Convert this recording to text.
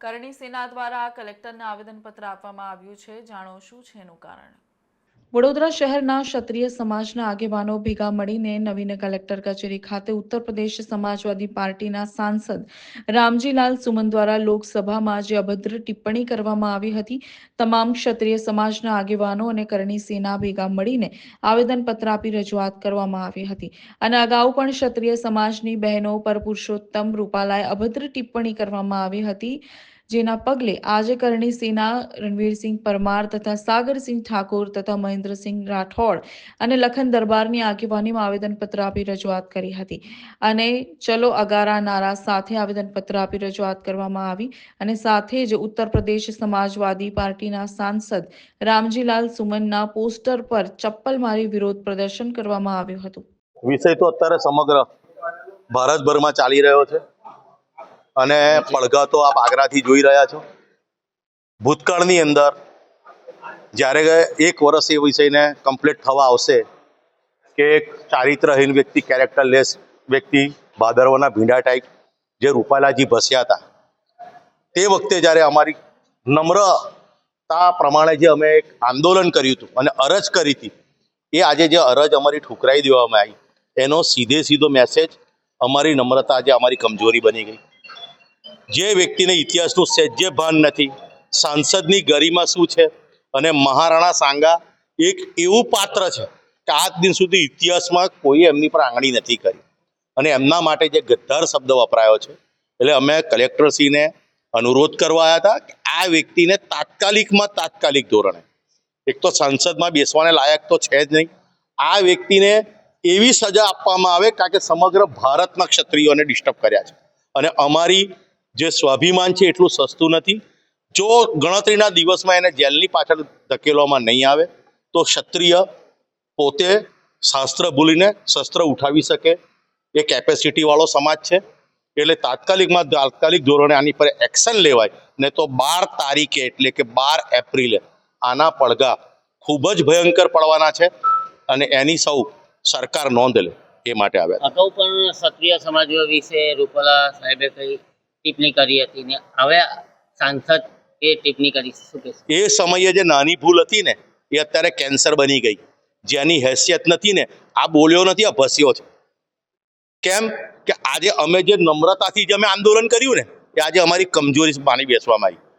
કરણી સેના દ્વારા કલેક્ટરને આવેદનપત્ર આપવામાં આવ્યું છે. જાણો શું છે એનું કારણ? વડોદરા શહેરના ક્ષત્રિય સમાજના આગેવાનો ભેગા મળીને નવીન કલેક્ટર કચેરી ખાતે ઉત્તર પ્રદેશ સમાજવાદી પાર્ટીના સાંસદ રામજીલાલ સુમન દ્વારા લોકસભામાં જે અભદ્ર ટિપ્પણી કરવામાં આવી હતી, તમામ ક્ષત્રિય સમાજના આગેવાનો અને કરણી સેના ભેગા મળીને આવેદનપત્ર આપી રજૂઆત કરવામાં આવી હતી. અને અગાઉ પણ ક્ષત્રિય સમાજની બહેનો પર પુરુષોત્તમ રૂપાલાએ અભદ્ર ટિપ્પણી કરવામાં આવી હતી. જેના પગલે આજે કરણી સેના રણવીરસિંહ પરમાર તથા સાગરસિંહ ઠાકોર તથા મહેન્દ્રસિંહ રાઠોડ અને લખન દરબારની આગેવાનીમાં આવેદનપત્ર આપી રજૂઆત કરી હતી. અને ચલો અગારા નારા સાથે આવેદનપત્ર આપી રજૂઆત કરવામાં આવી અને સાથે જ ઉત્તર પ્રદેશ સમાજવાદી પાર્ટીના સાંસદ રામજીલાલ સુમનના પોસ્ટર પર ચપ્પલ મારી વિરોધ પ્રદર્શન કરવામાં આવ્યું હતું. વિષય તો અત્યારે સમગ્ર ભારતભરમાં ચાલી રહ્યો છે. અને પડઘા તો આપ આગ્રાથી જોઈ રહ્યા છો. ભૂતકાળની અંદર જ્યારે એક વર્ષ એ વિષયને કમ્પ્લીટ થવા આવશે કે એક ચારિત્રહીન વ્યક્તિ કેરેક્ટરલેસ વ્યક્તિ, ભાદરવાના ભીંડા ટાઈપ જે રૂપાલાજી ભસ્યા હતા. તે વખતે જ્યારે અમારી નમ્રતા પ્રમાણે જે અમે એક આંદોલન કર્યું હતું અને અરજ કરી હતી, એ આજે જે અરજ અમારી ઠુકરાઈ દેવામાં આવી, એનો સીધે સીધો મેસેજ અમારી નમ્રતા આજે અમારી કમજોરી બની ગઈ. જે વ્યક્તિને ઇતિહાસનું સહેજ્ય ભાન નથી, સાંસદની ગરિમા શું છે અને મહારાણા સાંગા એક એવું પાત્ર છે કે આજ દિન સુધી ઇતિહાસમાં કોઈ એમની પર આંગળી નથી કરી. અને એમના માટે જે ગદ્દાર શબ્દ વપરાયો છે, એટલે અમે કલેક્ટરશ્રીને અનુરોધ કરવા આવ્યા હતા કે આ વ્યક્તિને તાત્કાલિકમાં તાત્કાલિક ધોરણે, એક તો સંસદમાં બેસવાને લાયક તો છે જ નહીં, આ વ્યક્તિને એવી સજા આપવામાં આવે કારણ કે સમગ્ર ભારતના ક્ષત્રિયોને ડિસ્ટર્બ કર્યા છે. અને અમારી જે સ્વાભિમાન છે એટલું સસ્તું નથી. જો ગણતરીના દિવસમાં એને જેલની પાછળ ધકેલવામાં નહીં આવે, તો ક્ષત્રિય પોતે શાસ્ત્ર ભૂલીને શસ્ત્ર ઉઠાવી શકે. એ કેપેસિટીવાળો સમાજ છે. એટલે તાત્કાલિકમાં તાત્કાલિક ધોરણે આની પર એક્શન લેવાય. ને તો બાર તારીખે એટલે કે બાર એપ્રિલે આના પડઘા ખૂબ જ ભયંકર પડવાના છે અને એની સૌ સરકાર નોંધ લે એ માટે આવ્યા અગાઉ પણ ક્ષત્રિય સમાજ વિશે રૂપાલા સાહેબે કઈ ટિપ્પણી કરી હતી ને હવે સાંસદ એ ટિપ્પણી કરી. શું એ સમયે જે નાની ભૂલ હતી ને, એ અત્યારે કેન્સર બની ગઈ. જેની હેસિયત નથી ને, આ બોલ્યો નથી, આ ભસ્યો છે. કેમ કે આજે અમે જે નમ્રતાથી જે અમે આંદોલન કર્યું ને, એ આજે અમારી કમજોરી માની બેસવામાં આવી.